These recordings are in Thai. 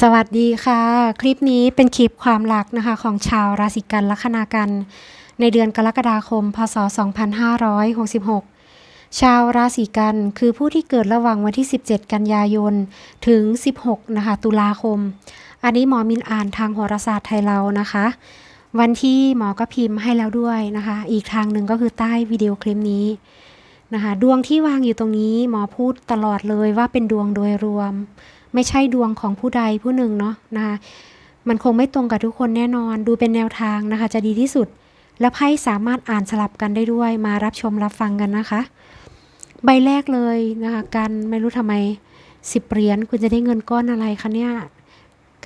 สวัสดีค่ะ คลิปนี้เป็นคลิปความรักนะคะของชาวราศีกันลัคนากัน ในเดือนกรกฎาคม พศ 2566 ชาวราศีกันคือผู้ที่เกิดระหว่างวันที่ 17 กันยายน ถึง 16 นะคะ ตุลาคม อันนี้หมอมินอ่านทางโหราศาสตร์ไทยเรานะคะ วันที่หมอก็พิมพ์ให้แล้วด้วยนะคะ อีกทางหนึ่งก็คือใต้วิดีโอคลิปนี้นะคะ ดวงที่วางอยู่ตรงนี้หมอพูดตลอดเลยว่าเป็นดวงโดยรวม ไม่ใช่ดวงของผู้ใดผู้หนึ่งเนาะนะคะมันคงไม่ตรงกับทุกคนแน่นอน ดูเป็นแนวทางนะคะ จะดีที่สุด และไพ่สามารถอ่านสลับกันได้ด้วย มารับชมรับฟังกันนะคะ ใบแรกเลยนะคะ การไม่รู้ทำไมสิบเหรียญคุณจะได้เงินก้อนอะไรคะเนี่ย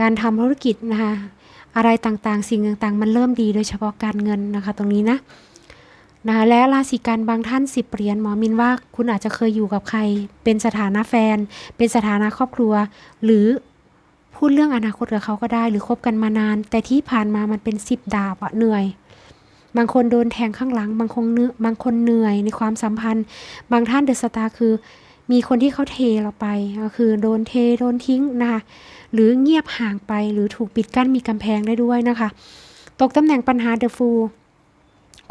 การทำธุรกิจนะคะ อะไรต่างๆ สิ่งต่างๆ มันเริ่มดีโดยเฉพาะการเงินนะคะ ตรงนี้นะ นะคะและราศีกันบางท่านสิบเหรียญหมอมินว่าคุณอาจจะเคยอยู่กับใคร เป็นสถานะแฟน เป็นสถานะครอบครัว หรือพูดเรื่องอนาคตกับเขาก็ได้ หรือคบกันมานาน แต่ที่ผ่านมามันเป็นสิบดาบอะเหนื่อย บางคนโดนแทงข้างหลัง บางคนเนื้อบางคนเหนื่อยในความสัมพันธ์ บางท่านเดอะสตาร์คือ มีคนที่เขาเทเราไปก็คือโดนเทโดนทิ้งนะคะหรือเงียบห่างไปหรือถูกปิดกั้นมีกำแพงได้ด้วยนะคะ ตกตำแหน่งปัญหาเดอะฟู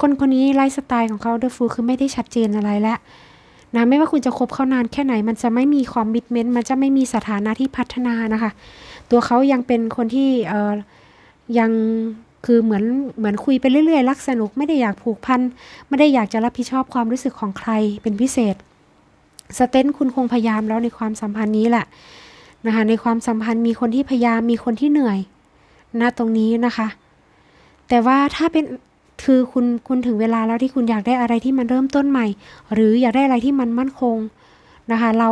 คนคนนี้ไลฟ์สไตล์ของเขาเดอะฟูคือไม่ได้ชัดเจนอะไรแล้วนะไม่ว่าคุณจะคบเขานานแค่ไหน มันจะไม่มีความมิดเมนต์มันจะไม่มีสถานะที่พัฒนานะคะ ตัวเขายังเป็นคนที่เอ่อยังคือเหมือนเหมือนคุยไปเรื่อยๆรักสนุกไม่ได้อยากผูกพันไม่ได้อยากจะรับผิดชอบความรู้สึกของใครเป็นพิเศษสเตนคุณคงพยายามแล้วในความสัมพันธ์นี้แหละนะคะในความสัมพันธ์มีคนที่พยายามมีคนที่เหนื่อยณตรงนี้นะคะ แต่ว่าถ้าเป็น คือคุณคุณถึงเวลาแล้วที่คุณอยากได้อะไรที่มันเริ่มต้นใหม่ หรืออยากได้อะไรที่มันมั่นคงนะคะเรา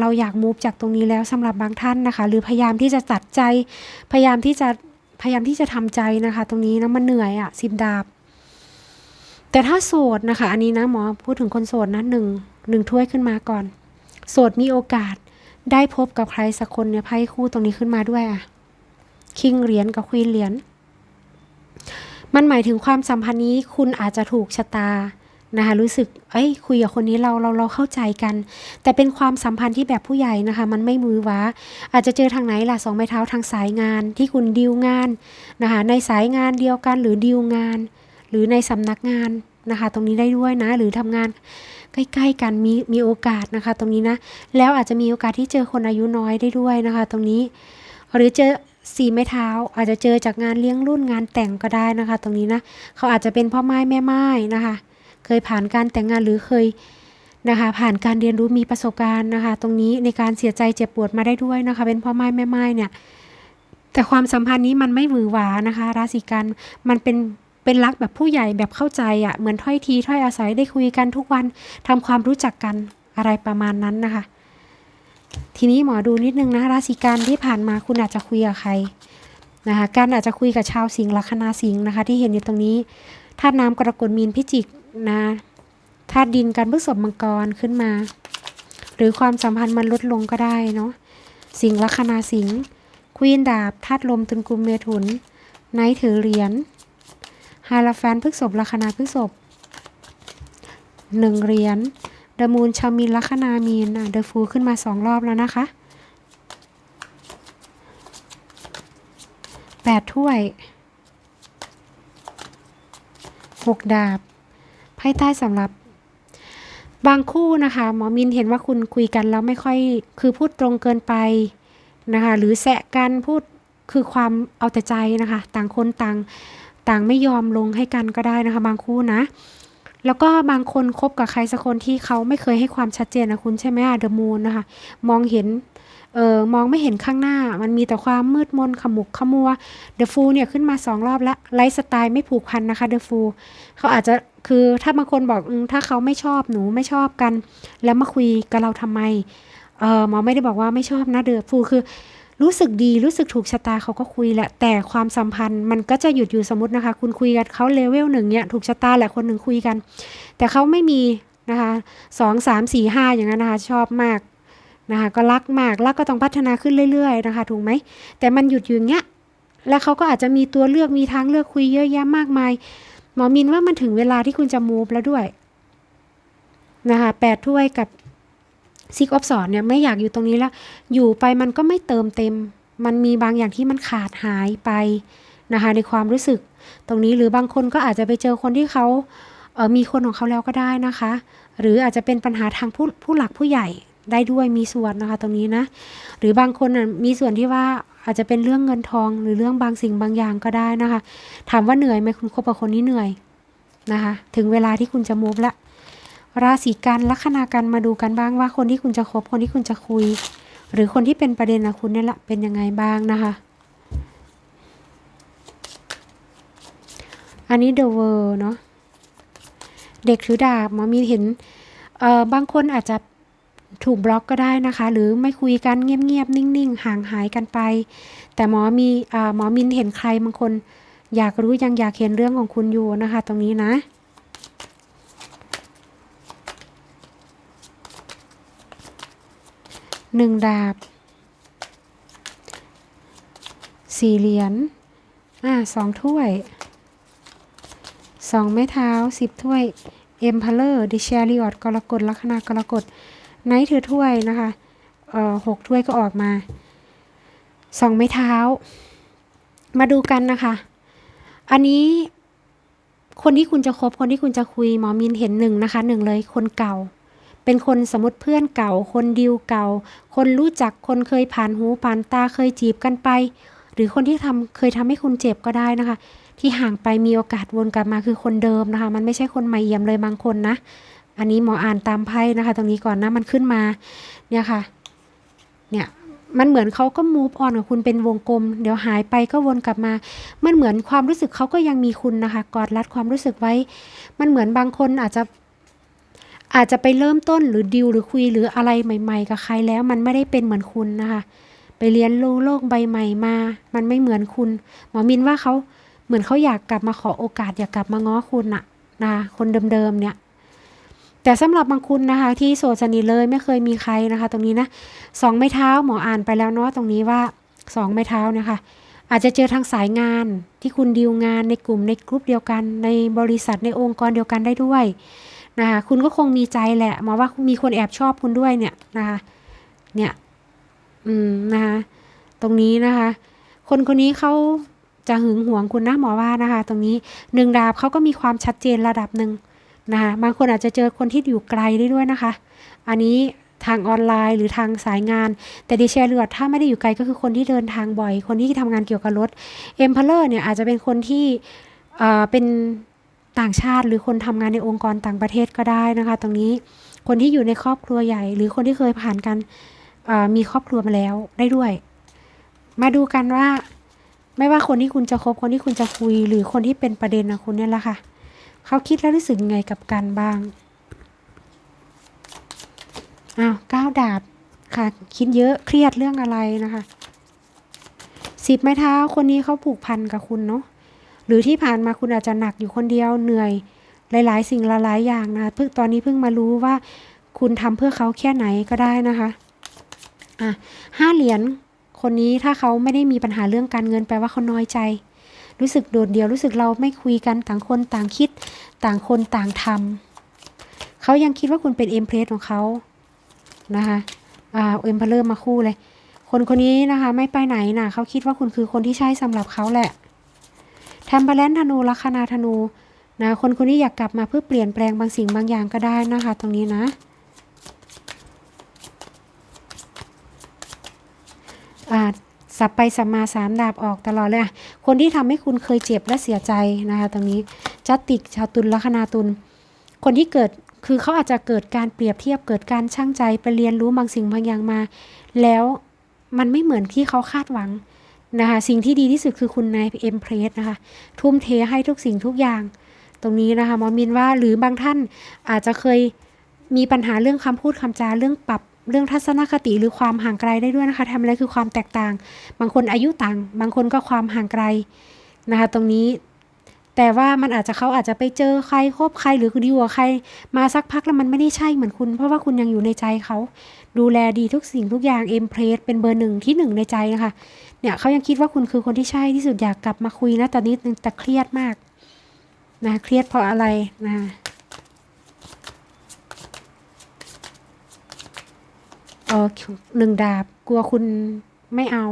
เราอยากมูฟจากตรงนี้แล้วสำหรับบางท่านนะคะ หรือพยายามที่จะตัดใจ พยายามที่จะพยายามที่จะทำใจนะคะ ตรงนี้นะมันเหนื่อยอะสิบดาบ แต่ถ้าโสดนะคะ อันนี้นะหมอพูดถึงคนโสดนะหนึ่งหนึ่งถ้วยขึ้นมาก่อน โสดมีโอกาสได้พบกับใครสักคนเนี่ยไพ่คู่ตรงนี้ขึ้นมาด้วยอะคิงเหรียญกับควีนเหรียญ มันหมายถึงความสัมพันธ์นี้คุณอาจจะถูกชะตานะคะรู้สึก เอ้ย คุยกับคนนี้เราเราเราเข้าใจกัน แต่เป็นความสัมพันธ์ที่แบบผู้ใหญ่นะคะ มันไม่มือว้า อาจจะเจอทางไหนล่ะสองไม้เท้าทางสายงานที่คุณดีลงานนะคะในสายงานเดียวกันหรือดีลงาน หรือในสำนักงานนะคะ ตรงนี้ได้ด้วยนะ หรือทำงานใกล้ๆกันมีมีโอกาสนะคะ ตรงนี้นะ แล้วอาจจะมีโอกาสที่เจอคนอายุน้อยได้ด้วยนะคะ ตรงนี้ หรือเจอ สี่ไม้เท้าอาจจะเจอจากงานเลี้ยงรุ่นงานแต่งก็ได้นะคะ ตรงนี้นะเขาอาจจะเป็นพ่อไม้แม่ไม้นะคะ เคยผ่านการแต่งงานหรือเคยนะคะ ผ่านการเรียนรู้มีประสบการณ์นะคะ ตรงนี้ในการเสียใจเจ็บปวดมาได้ด้วยนะคะ เป็นพ่อไม้แม่ไม้เนี่ยแต่ความสัมพันธ์นี้มันไม่หวือหวานะคะ ราศีกันมันเป็นเป็นรักแบบผู้ใหญ่แบบเข้าใจอะ่ะเหมือนถ้อยทีถ้อยอาศัยได้คุยกันทุกวันทำความรู้จักกันอะไรประมาณนั้นนะคะ ทีนี้หมอดูนิดนึงนะราศีกันที่ผ่านมาคุณอาจจะคุยกับใครนะคะการอาจจะคุยกับชาวสิงห์ลัคนาสิงห์นะคะ ที่เห็นอยู่ตรงนี้ธาตุน้ำกรกฎมีนพิจิกนะธาตุดินการพฤษภมังกรขึ้นมา หรือความสัมพันธ์มันลดลงก็ได้เนาะสิงห์ลัคนาสิงห์ควีนดาบธาตุลมตุนกุมเมถุนไนท์ถือเหรียญฮาราแฟนพฤษภลัคนาพฤษภหนึ่งเหรียญ เดมูนชามินลัคนามีนอะเดอะฟูขึ้นมาสองรอบแล้วนะคะแปดถ้วยหกดาบไพ่ใต้สำหรับบางคู่นะคะ หมอมินเห็นว่าคุณคุยกันแล้วไม่ค่อยคือพูดตรงเกินไปนะคะ หรือแสะกันพูดคือความเอาแต่ใจนะคะ ต่างคนต่างต่างไม่ยอมลงให้กันก็ได้นะคะ บางคู่นะ แล้วก็บางคนคบกับใครสักคนที่เขาไม่เคยให้ความชัดเจนนะคุณใช่ไหมอะเดอะมูนนะคะ มองเห็นเออมองไม่เห็นข้างหน้า มันมีแต่ความมืดมนขมุกขมัวเดอะฟูเนี่ยขึ้นมาสองรอบแล้วไลฟ์สไตล์ไม่ผูกพันนะคะเดอะฟูเขาอาจจะคือถ้าบางคนบอกอถ้าเขาไม่ชอบหนูไม่ชอบกัน แล้วมาคุยกับเราทำไมเออหมอไม่ได้บอกว่าไม่ชอบนะเดอะฟูคือ รู้สึกดีรู้สึกถูกชะตาเขาก็คุยแหละ แต่ความสัมพันธ์มันก็จะหยุดอยู่สมมตินะคะ คุณคุยกันเขาเลเวลหนึ่งเนี่ยถูกชะตาแหละคนหนึ่งคุยกัน แต่เขาไม่มีนะคะสองสามสี่ห้าอย่างนั้นนะคะชอบมากนะคะก็รักมากรักก็ต้องพัฒนาขึ้นเรื่อย ๆ นะคะ ถูกไหมแต่มันหยุดอยู่อย่างเงี้ยแล้วเขาก็อาจจะมีตัวเลือกมีทางเลือกคุยเยอะแยะมากมายหมอมินว่ามันถึงเวลาที่คุณจะมูฟแล้วด้วยนะคะแปดถ้วยกับ ซิกออฟสอนเนี่ยไม่อยากอยู่ตรงนี้แล้ว อยู่ไปมันก็ไม่เติมเต็ม มันมีบางอย่างที่มันขาดหายไปนะคะในความรู้สึก ตรงนี้หรือบางคนก็อาจจะไปเจอคนที่เขาเออมีคนของเขาแล้วก็ได้นะคะ หรืออาจจะเป็นปัญหาทางผู้ผู้หลักผู้ใหญ่ได้ด้วยมีส่วนนะคะ ตรงนี้นะ หรือบางคนมีส่วนที่ว่าอาจจะเป็นเรื่องเงินทอง หรือเรื่องบางสิ่งบางอย่างก็ได้นะคะ ถามว่าเหนื่อยไหมคุณคบกับคนนี้เหนื่อยนะคะ ถึงเวลาที่คุณจะมูฟละ ราศีกันลัคนากันมาดูกันบ้างว่าคนที่คุณจะคบคนที่คุณจะคุย หรือคนที่เป็นประเด็นกับคุณเนี่ยแหละเป็นยังไงบ้างนะคะ อันนี้ The World เนาะเด็กถือดาบหมอมีเห็นเอ่อบางคนอาจจะถูกบล็อกก็ได้นะคะ หรือไม่คุยกันเงียบๆนิ่ง ๆ ห่างหายกันไป แต่หมอมีอ่าหมอมินเห็นใครบางคน อยากรู้ยังอยากเห็นเรื่องของคุณอยู่นะคะ ตรงนี้นะ หนึ่งดาบสี่เหรียญอ่าสองถ้วยสองไม้เท้าสิบถ้วยเอ็มพาเลอร์ดิชาริออดกรกฎลัคนากรกฎไนท์ถือถ้วยนะคะเอ่อหกถ้วยก็ออกมาสองไม้เท้า มาดูกันนะคะ อันนี้คนที่คุณจะคบคนที่คุณจะคุยหมอมินเห็นหนึ่งนะคะหนึ่งเลยคนเก่า เป็นคนสมมติเพื่อนเก่า คนดิวเก่า คนรู้จักคนเคยผ่านหูผ่านตาเคยจีบกันไป หรือคนที่ทำเคยทำให้คุณเจ็บก็ได้นะคะ ที่ห่างไปมีโอกาสวนกลับมาคือคนเดิมนะคะ มันไม่ใช่คนใหม่เยี่ยมเลยบางคนนะ อันนี้หมออ่านตามไพ่นะคะ ตรงนี้ก่อนนะมันขึ้นมาเนี่ยค่ะเนี่ยมันเหมือนเขาก็มูฟออนกับคุณเป็นวงกลม เดี๋ยวหายไปก็วนกลับมา มันเหมือนความรู้สึกเขาก็ยังมีคุณนะคะ กอดรัดความรู้สึกไว้ มันเหมือนบางคนอาจจะ อาจจะไปเริ่มต้นหรือดิวหรือคุยหรืออะไรใหม่ ๆ กับใครแล้ว มันไม่ได้เป็นเหมือนคุณนะคะ ไปเรียนรู้โลกใบใหม่มา มันไม่เหมือนคุณ หมอมินว่าเขาเหมือนเขาอยากกลับมาขอโอกาสอยากกลับมาง้อคุณอะนะคะคนเดิมๆเนี่ย แต่สำหรับบางคุณนะคะ ที่โสดสนิทเลยไม่เคยมีใครนะคะ ตรงนี้นะสองไม้เท้าหมออ่านไปแล้วเนาะตรงนี้ว่าสองไม้เท้าเนี่ยค่ะอาจจะเจอทางสายงานที่คุณดีลงานในกลุ่มในกลุ่มเดียวกัน ในบริษัทในองค์กรเดียวกันได้ด้วย นะคะคุณก็คงมีใจแหละหมอว่ามีคนแอบชอบคุณด้วยเนี่ยนะคะเนี่ยอืมนะคะตรงนี้นะคะ คนคนนี้เขาจะหึงหวงคุณนะหมอว่านะคะ ตรงนี้หนึ่งดาบเขาก็มีความชัดเจนระดับหนึ่งนะคะบางคนอาจจะเจอคนที่อยู่ไกลได้ด้วยนะคะ อันนี้ทางออนไลน์หรือทางสายงาน แต่ดิแชร์เลือดถ้าไม่ได้อยู่ไกลก็คือคนที่เดินทางบ่อย คนที่ทำงานเกี่ยวกับรถเอ็มพลเลอร์เนี่ยอาจจะเป็นคนที่เอ่อเป็น ต่างชาติ หรือคนทำงานในองค์กรต่างประเทศก็ได้นะคะ ตรงนี้คนที่อยู่ในครอบครัวใหญ่ หรือคนที่เคยผ่านการมีครอบครัวมาแล้วได้ด้วย มาดูกันว่า ไม่ว่าคนที่คุณจะคบคนที่คุณจะคุย หรือคนที่เป็นประเด็นนะคุณเนี่ยแหละค่ะเขาคิดแล้วรู้สึกยังไงกับกันบ้างอ้าวก้าวดาบค่ะ คิดเยอะเครียดเรื่องอะไรนะคะสิบไม้เท้าคนนี้เขาผูกพันกับคุณเนาะ หรือที่ผ่านมาคุณอาจจะหนักอยู่คนเดียวเหนื่อย หลาย ๆ สิ่งหลายๆอย่างนะเพิ่งตอนนี้เพิ่งมารู้ว่า คุณทำเพื่อเขาแค่ไหนก็ได้นะคะอะห้าเหรียญคนนี้ถ้าเขาไม่ได้มีปัญหาเรื่องการเงินแปลว่าเขาน้อยใจ รู้สึกโดดเดี่ยวรู้สึกเราไม่คุยกันต่างคนต่างคิดต่างคนต่างทำเขายังคิดว่าคุณเป็นเอ็มเพรสของเขานะคะอ่าเอ็มเพลเลอร์มาคู่เลย คนคนนี้นะคะ ไม่ไปไหนนะเขาคิดว่าคุณคือคนที่ใช่สำหรับเขาแหละ แทมเปอร์แลนธนูลัคนาธนูนะคนคนนี้อยากกลับมาเพื่อเปลี่ยนแปลงบางสิ่งบางอย่างก็ได้นะคะ ตรงนี้นะ อ่าสับไปสับมาสามดาบออกตลอดเลยอะคนที่ทำให้คุณเคยเจ็บและเสียใจนะคะ ตรงนี้จัตติกชาวตุลลัคนาตุล คนที่เกิดคือเขาอาจจะเกิดการเปรียบเทียบเกิดการช่างใจไปเรียนรู้บางสิ่งบางอย่างมา แล้วมันไม่เหมือนที่เขาคาดหวัง นะคะสิ่งที่ดีที่สุดคือคุณนายเอ็มเพรสนะคะ ทุ่มเทให้ทุกสิ่งทุกอย่าง ตรงนี้นะคะมอมินว่าหรือบางท่านอาจจะเคยมีปัญหาเรื่องคำพูดคำจาเรื่องปรับเรื่องทัศนคติหรือความห่างไกลได้ด้วยนะคะทำอะไรคือความแตกต่าง บางคนอายุต่าง บางคนก็ความห่างไกลนะคะ ตรงนี้แต่ว่ามันอาจจะเขาอาจจะไปเจอใครคบใครหรือดีกว่าใคร มาสักพักแล้วมันไม่ได้ใช่เหมือนคุณ เพราะว่าคุณยังอยู่ในใจเขา ดูแลดีทุกสิ่งทุกอย่างเอ็มเพรสเป็นเบอร์หนึ่งที่หนึ่งในใจนะคะ เนี่ยเขายังคิดว่าคุณคือคนที่ใช่ที่สุดอยากกลับมาคุยนะตอนนี้แต่เครียดมากนะเครียดเพราะอะไรนะเออหนึ่งดาบกลัวคุณไม่เอา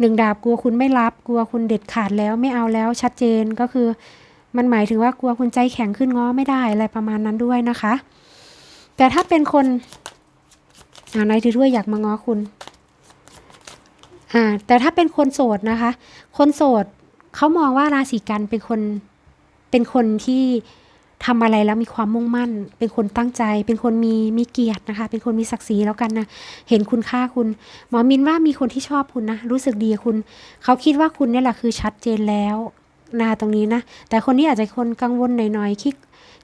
หนึ่งดาบกลัวคุณไม่รับ กลัวคุณเด็ดขาดแล้วไม่เอาแล้วชัดเจนก็คือ มันหมายถึงว่ากลัวคุณใจแข็งขึ้นง้อไม่ได้อะไรประมาณนั้นด้วยนะคะ แต่ถ้าเป็นคนอ่านายถือถ้วยอยากมาง้อคุณ อ่าแต่ถ้าเป็นคนโสดนะคะ คนโสดเขามองว่าราศีกันเป็นคนเป็นคนที่ทำอะไรแล้วมีความมุ่งมั่น เป็นคนตั้งใจ เป็นคนมีมีเกียรตินะคะ เป็นคนมีศักดิ์ศรีแล้วกันนะ เห็นคุณค่าคุณ หมอมินว่ามีคนที่ชอบคุณนะ รู้สึกดีคุณ เขาคิดว่าคุณเนี่ยแหละคือชัดเจนแล้วนะคะตรงนี้นะ แต่คนนี้อาจจะคนกังวลหน่อยๆ คิด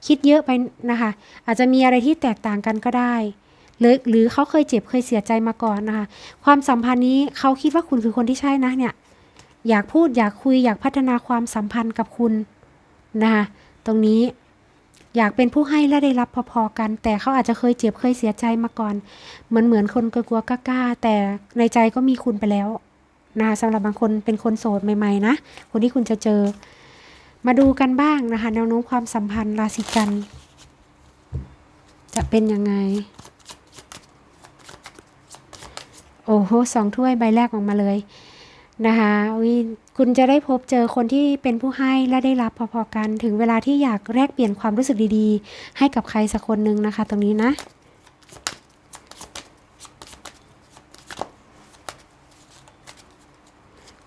คิดเยอะไปนะคะ อาจจะมีอะไรที่แตกต่างกันก็ได้ หรือหรือเขาเคยเจ็บเคยเสียใจมาก่อนนะคะ ความสัมพันธ์นี้เขาคิดว่าคุณคือคนที่ใช่นะเนี่ย อยากพูดอยากคุยอยากพัฒนาความสัมพันธ์กับคุณนะคะตรงนี้อยากเป็นผู้ให้และได้รับพอๆกัน แต่เขาอาจจะเคยเจ็บเคยเสียใจมาก่อน เหมือนเหมือนคนกลัวกล้าแต่ในใจก็มีคุณไปแล้วนะคะสำหรับบางคนเป็นคนโสดใหม่ๆนะ คนที่คุณจะเจอ มาดูกันบ้างนะคะแนวโน้มความสัมพันธ์ราศีกัน จะเป็นยังไง โอ้โหสองถ้วยใบแรกออกมาเลยนะคะคุณจะได้พบเจอคนที่เป็นผู้ให้และได้รับพอๆกันถึงเวลาที่อยากแลกเปลี่ยนความรู้สึกดีๆ ให้กับใครสักคนหนึ่งนะคะ ตรงนี้นะ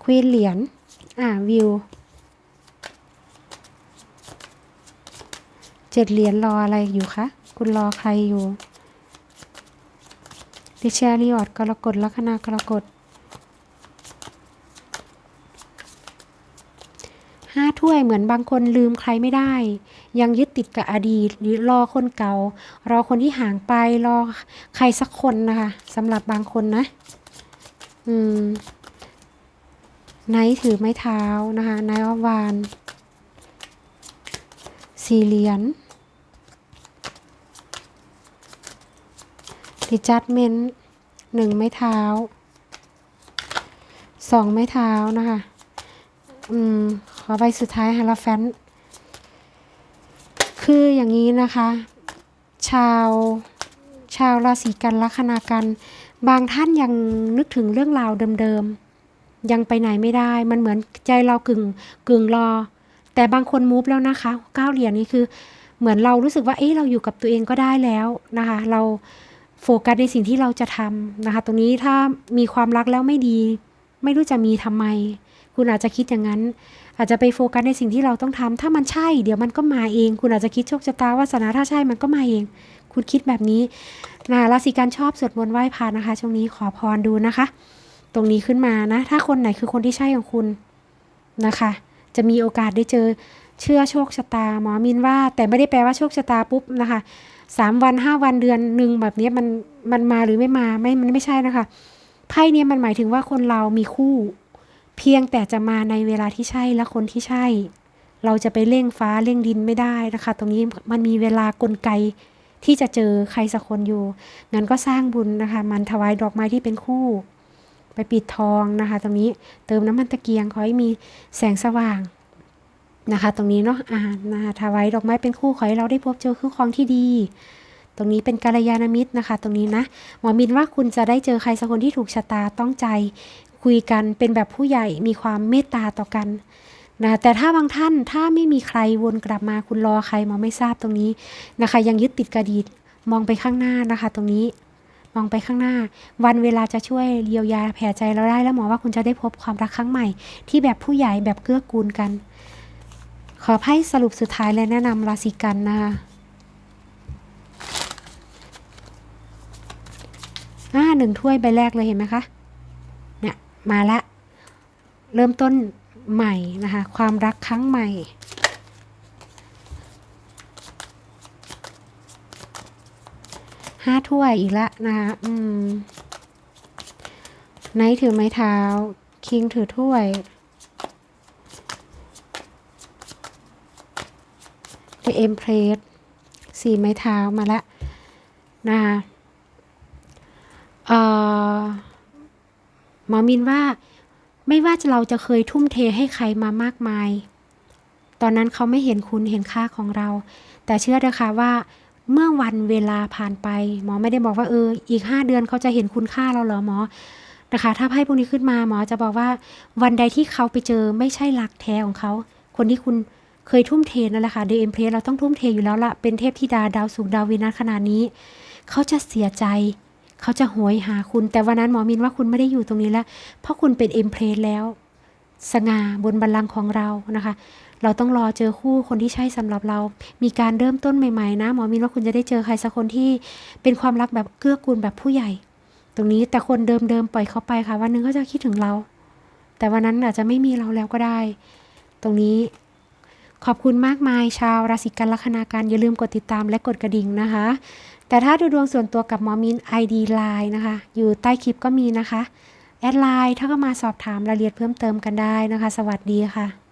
ควีนเหรียญอ่าวิวเจ็ดเหรียญรออะไรอยู่คะ คุณรอใครอยู่ ดิเชริออดกรกฎลัคนากรกฎห้าถ้วยเหมือนบางคนลืมใครไม่ได้ ยังยึดติดกับอดีตหรือรอคนเก่ารอคนที่ห่างไปรอใครสักคนนะคะสำหรับบางคนนะ อืมไนท์ถือไม้เท้านะคะไนท์ออฟวานสี่เหรียญ ดิจัดเมนต์หนึ่งไม้เท้าสองไม้เท้านะคะ อืม ขอใบสุดท้ายฮาราแฟนคืออย่างนี้นะคะ ชาวชาวราศีกันลัคนากัน บางท่านยังนึกถึงเรื่องราวเดิมๆ ยังไปไหนไม่ได้ มันเหมือนใจเรากึ่งกึ่งรอ แต่บางคนมูฟแล้วนะคะเก้าเหรียญนี้คือเหมือนเรารู้สึกว่า เอ๊ะเราอยู่กับตัวเองก็ได้แล้วนะคะ เรา โฟกัสในสิ่งที่เราจะทำนะคะ ตรงนี้ถ้ามีความรักแล้วไม่ดี ไม่รู้จะมีทำไม คุณอาจจะคิดอย่างนั้น อาจจะไปโฟกัสในสิ่งที่เราต้องทำถ้ามันใช่ เดี๋ยวมันก็มาเอง คุณอาจจะคิดโชคชะตาวาสนาถ้าใช่มันก็มาเอง คุณคิดแบบนี้นะราศีกันชอบสวดมนต์ไหว้พระนะคะ ช่วงนี้ขอพรดูนะคะ ตรงนี้ขึ้นมานะ ถ้าคนไหนคือคนที่ใช่ของคุณนะคะ จะมีโอกาสได้เจอเชื่อโชคชะตา หมอมินว่า แต่ไม่ได้แปลว่าโชคชะตาปุ๊บนะคะ สามวันห้าวันเดือนหนึ่งแบบนี้มันมันมาหรือไม่มาไม่มันไม่ใช่นะคะไพ่เนี่ยมันหมายถึงว่าคนเรามีคู่ เพียงแต่จะมาในเวลาที่ใช่และคนที่ใช่ เราจะไปเร่งฟ้าเร่งดินไม่ได้นะคะ ตรงนี้มันมีเวลากลไกที่จะเจอใครสักคนอยู่งั้นก็สร้างบุญนะคะ มันถวายดอกไม้ที่เป็นคู่ ไปปิดทองนะคะ ตรงนี้เติมน้ำมันตะเกียงขอให้มีแสงสว่าง นะคะ ตรงนี้เนาะอ่านะคะถวายดอกไม้เป็นคู่ขอให้เราได้พบเจอคู่ครองที่ดี ตรงนี้เป็นกัลยาณมิตรนะคะ ตรงนี้นะหมอมินว่าคุณจะได้เจอใครสักคนที่ถูกชะตาต้องใจ คุยกันเป็นแบบผู้ใหญ่มีความเมตตาต่อกันนะแต่ถ้าบางท่านถ้าไม่มีใครวนกลับมาคุณรอใครหมอไม่ทราบตรงนี้นะคะ ยังยึดติดกระดีมองไปข้างหน้านะคะ ตรงนี้มองไปข้างหน้า วันเวลาจะช่วยเยียวยาแผลใจเราได้แล้วหมอว่าคุณจะได้พบความรักครั้งใหม่ ที่แบบผู้ใหญ่แบบเกื้อกูลกัน อไพ่สรุปสุดท้ายและแนะนำราศีกันนะคะอ่าหนึ่งถ้วยใบแรกเลยเห็นไหมคะ เนี่ย มาละ เริ่มต้นใหม่นะคะ ความรักครั้งใหม่ห้าถ้วยอีกละนะคะอืมไนท์ถือไม้เท้า คิงถือถ้วย The Empress สี่ไม้เท้ามาละนะคะเอ่อหมอมินว่าไม่ว่าเราจะเคยทุ่มเทให้ใครมามากมาย ตอนนั้นเขาไม่เห็นคุณเห็นค่าของเรา แต่เชื่อเถอะค่ะว่าเมื่อวันเวลาผ่านไป หมอไม่ได้บอกว่าเอออีกห้าเดือนเขาจะเห็นคุณค่าเราเหรอหมอนะคะ ถ้าไพ่พวกนี้ขึ้นมาหมอจะบอกว่า วันใดที่เขาไปเจอไม่ใช่รักแท้ของเขา คนที่คุณ เคยทุ่มเทนั่นแหละค่ะเดเอ็มเพลเราต้องทุ่มเทอยู่แล้วละเป็นเทพธิดาดาวสุกร์ดาววินัสขนาดนี้ เขาจะเสียใจ เขาจะโหยหาคุณ แต่วันนั้นหมอมินว่าคุณไม่ได้อยู่ตรงนี้แล้ว เพราะคุณเป็นเอ็มเพลแล้ว สง่าบนบัลลังก์ของเรานะคะ เราต้องรอเจอคู่คนที่ใช่สำหรับเรา มีการเริ่มต้นใหม่ๆนะหมอมินว่าคุณจะได้เจอใครสักคนที่เป็นความรักแบบเกื้อกูลแบบผู้ใหญ่ ตรงนี้แต่คนเดิมๆปล่อยเขาไปค่ะ วันนึงเขาจะคิดถึงเรา แต่วันนั้นอาจจะไม่มีเราแล้วก็ได้ ตรงนี้ ขอบคุณมากมายชาวราศีกันลัคนาการอย่าลืมกดติดตามและกดกระดิ่งนะคะ แต่ถ้าดูดวงส่วนตัวกับหมอมิน ID Line นะคะ อยู่ใต้คลิปก็มีนะคะ แอดไลน์ถ้าก็มาสอบถามรายละเอียดเพิ่มเติมกันได้นะคะ สวัสดีค่ะ